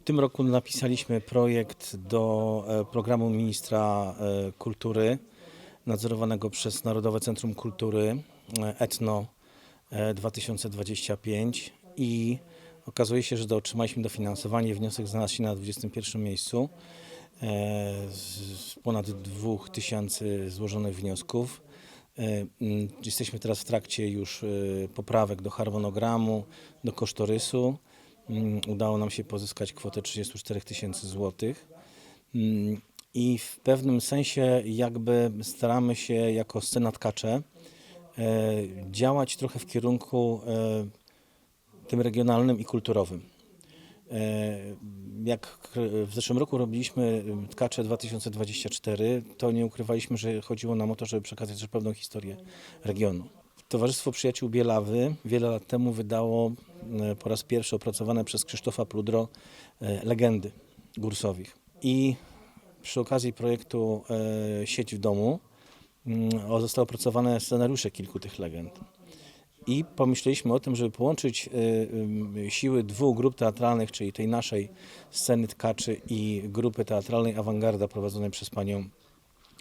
W tym roku napisaliśmy projekt do e, programu ministra e, kultury nadzorowanego przez Narodowe Centrum Kultury e, Etno e, 2025 i okazuje się, że otrzymaliśmy dofinansowanie. Wniosek znalazł się na 21 miejscu z ponad 2000 złożonych wniosków. Jesteśmy teraz w trakcie już poprawek do harmonogramu, do kosztorysu. Mm, Udało nam się pozyskać kwotę 34 tysięcy złotych. Mm, I w pewnym sensie jakby staramy się jako scena tkacze e, działać trochę w kierunku e, tym regionalnym i kulturowym. E, Jak w zeszłym roku robiliśmy Tkacze 2024, to nie ukrywaliśmy, że chodziło nam o to, żeby przekazać też pewną historię regionu. Towarzystwo Przyjaciół Bielawy wiele lat temu wydało e, po raz pierwszy opracowane przez Krzysztofa Pludro e, legendy Gursowich. I przy okazji projektu e, Sieć w domu mm, zostały opracowane scenariusze kilku tych legend. I pomyśleliśmy o tym, żeby połączyć siły dwóch grup teatralnych, czyli tej naszej sceny tkaczy i grupy teatralnej Awangarda prowadzonej przez panią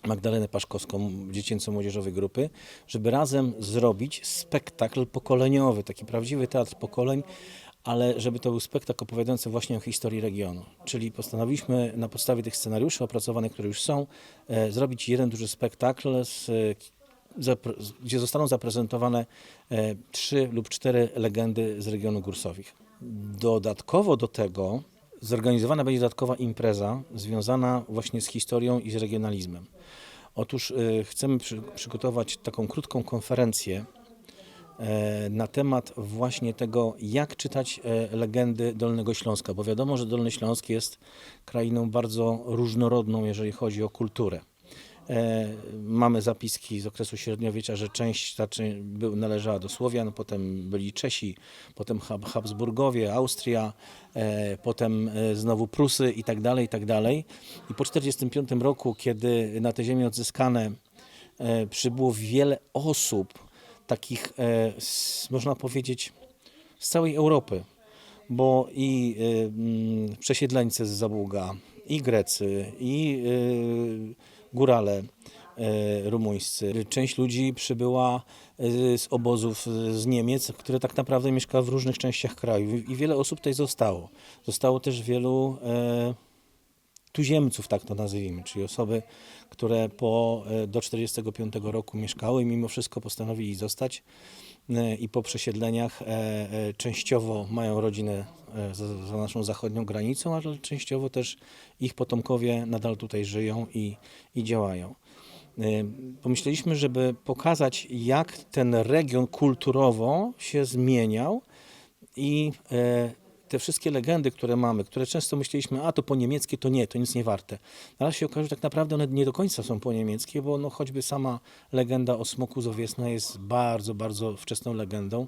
Magdalenę Paszkowską, dziecięco-młodzieżowej grupy, żeby razem zrobić spektakl pokoleniowy, taki prawdziwy teatr pokoleń, ale żeby to był spektakl opowiadający właśnie o historii regionu. Czyli postanowiliśmy na podstawie tych scenariuszy opracowanych, które już są, e, zrobić jeden duży spektakl z gdzie zostaną zaprezentowane e, trzy lub cztery legendy z regionu Gursowich. Dodatkowo do tego zorganizowana będzie dodatkowa impreza związana właśnie z historią i z regionalizmem. Otóż e, chcemy przy, przygotować taką krótką konferencję e, na temat właśnie tego, jak czytać e, legendy Dolnego Śląska, bo wiadomo, że Dolny Śląsk jest krainą bardzo różnorodną, jeżeli chodzi o kulturę. E, Mamy zapiski z okresu średniowiecza, że część ta był, należała do Słowian, potem byli Czesi, potem Hab- Habsburgowie, Austria, e, potem e, znowu Prusy i tak dalej, i tak dalej. I po 1945 roku, kiedy na te ziemię odzyskane przybyło wiele osób, takich, można powiedzieć, z całej Europy, bo i przesiedleńcy z Zabuga, i Grecy, i górale y, rumuńscy. Część ludzi przybyła y, z obozów y, z Niemiec, które tak naprawdę mieszkały w różnych częściach kraju i wiele osób tutaj zostało. Zostało też wielu e, tuziemców, tak to nazwijmy, czyli osoby, które po, e, do 1945 roku mieszkały i mimo wszystko postanowili zostać e, i po przesiedleniach e, częściowo mają rodzinę za, za naszą zachodnią granicą, ale częściowo też ich potomkowie nadal tutaj żyją i, i działają. Pomyśleliśmy, żeby pokazać, jak ten region kulturowo się zmieniał i te wszystkie legendy, które mamy, które często myśleliśmy, a to po niemieckie, to nie, to nic nie warte. Razie się okaże, że tak naprawdę one nie do końca są po niemieckie, bo no, choćby sama legenda o smoku z jest bardzo, bardzo wczesną legendą,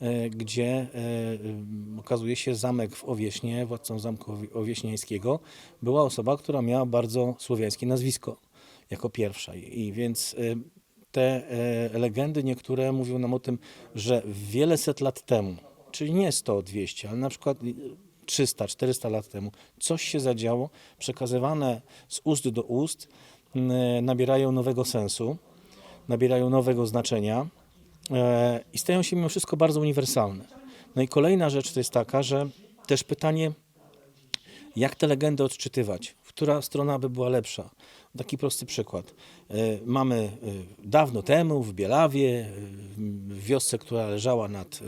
e, gdzie e, e, okazuje się zamek w Owieśnie, władcą zamku Owi- owieśniańskiego, była osoba, która miała bardzo słowiańskie nazwisko jako pierwsza. I, więc te legendy niektóre mówią nam o tym, że wiele set lat temu, czyli nie 100, 200, ale na przykład 300, 400 lat temu, coś się zadziało, przekazywane z ust do ust, m, nabierają nowego sensu, nabierają nowego znaczenia e, i stają się mimo wszystko bardzo uniwersalne. No i kolejna rzecz to jest taka, że też pytanie, jak te legendy odczytywać? Która strona by była lepsza? Taki prosty przykład. E, Mamy e, dawno temu w Bielawie, e, w wiosce, która leżała nad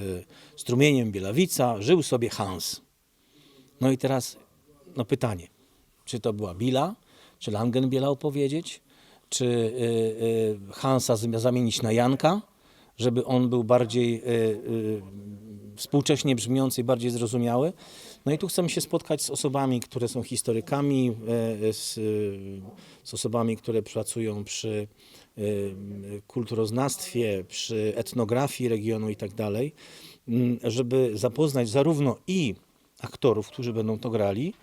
strumieniem Bielawica, żył sobie Hans. No i teraz no pytanie, czy to była Billa, czy Langen Bielał powiedzieć, czy Hansa zam- zamienić na Janka, żeby on był bardziej współcześnie brzmiący bardziej zrozumiały. No i tu chcemy się spotkać z osobami, które są historykami, e, z, e, z osobami, które pracują przy e, kulturoznawstwie, przy etnografii regionu i tak dalej, żeby zapoznać zarówno i aktorów, którzy będą to grali,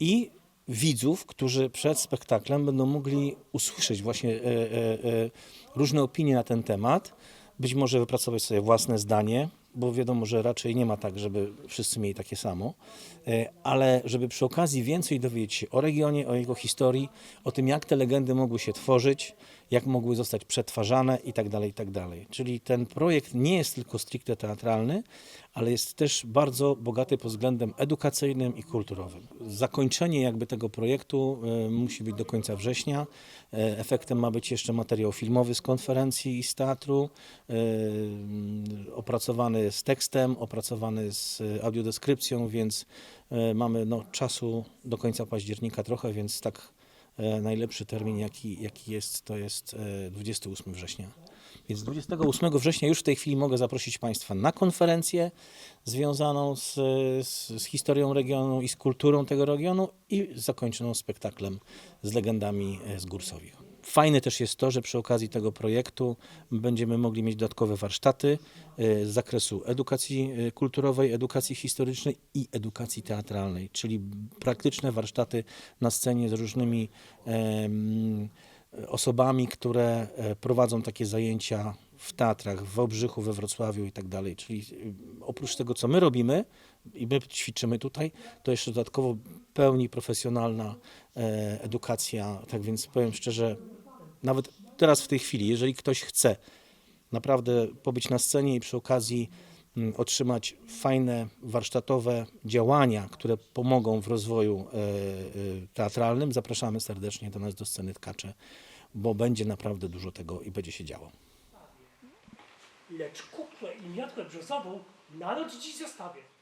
i widzów, którzy przed spektaklem będą mogli usłyszeć właśnie e, e, e, różne opinie na ten temat, być może wypracować sobie własne zdanie, bo wiadomo, że raczej nie ma tak, żeby wszyscy mieli takie samo, e, ale żeby przy okazji więcej dowiedzieć się o regionie, o jego historii, o tym, jak te legendy mogły się tworzyć, jak mogły zostać przetwarzane i tak dalej, i tak. Czyli ten projekt nie jest tylko stricte teatralny, ale jest też bardzo bogaty pod względem edukacyjnym i kulturowym. Zakończenie jakby tego projektu e, musi być do końca września. E, Efektem ma być jeszcze materiał filmowy z konferencji i z teatru, e, opracowany z tekstem, opracowany z audiodeskrypcją, więc mamy no, czasu do końca października trochę, więc tak najlepszy termin jaki, jaki jest, to jest e, 28 września. Więc 28 września już w tej chwili mogę zaprosić Państwa na konferencję związaną z, z, z historią regionu i z kulturą tego regionu i zakończoną spektaklem z legendami e, z Górsowich. Fajne też jest to, że przy okazji tego projektu będziemy mogli mieć dodatkowe warsztaty e, z zakresu edukacji e, kulturowej, edukacji historycznej i edukacji teatralnej, czyli praktyczne warsztaty na scenie z różnymi em, osobami, które e, prowadzą takie zajęcia w teatrach w Wałbrzychu, we Wrocławiu i tak dalej. Czyli y, oprócz tego, co my robimy i my ćwiczymy tutaj, to jeszcze dodatkowo pełni profesjonalna e, edukacja. Tak więc powiem szczerze, nawet teraz w tej chwili, jeżeli ktoś chce naprawdę pobyć na scenie i przy okazji otrzymać fajne warsztatowe działania, które pomogą w rozwoju e, e, teatralnym, zapraszamy serdecznie do nas do sceny Tkacze, bo będzie naprawdę dużo tego i będzie się działo. lecz kukłę i miotłę brzozową naród dziś zostawię.